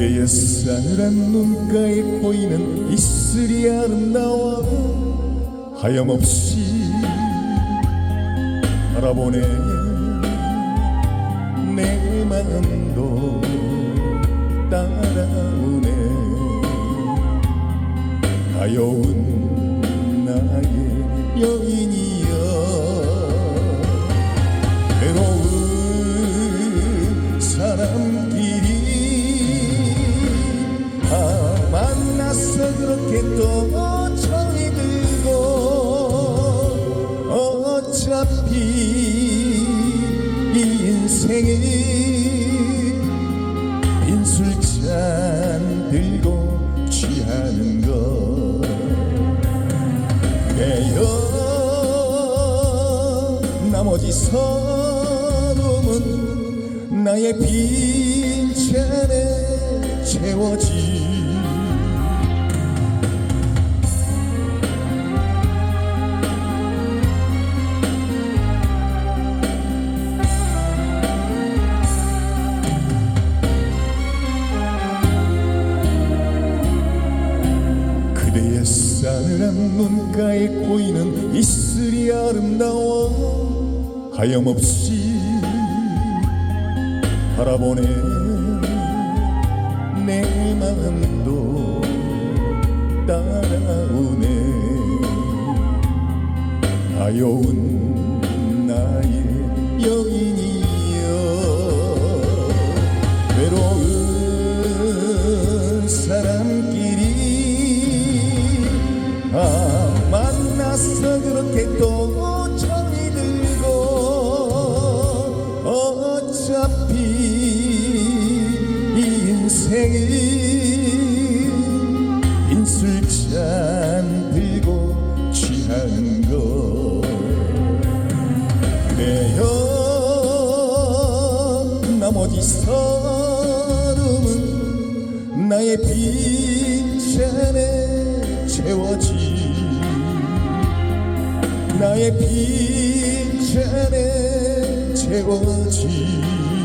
그대의 싸늘한 눈가에 고이는 이슬이 아름다워 하염없이 바라보네. 내 마음도 따라오네. 가여운 나의 여인이여 또 정이 들고 어차피 이 인생은 빈술잔 들고 취하는 것 그래요 나머지 서름은 나의 빈잔에 채워지 그대의 싸늘한 눈가에 고이는 이슬이 아름다워 하염없이 바라보네. 내 마음도 따라오네. 가여운 어차피 이 인생은 인술잔 들고 취하는 것 그래요 나머지 서름은 나의 빈잔에 채워지 나의 빈잔에 채워지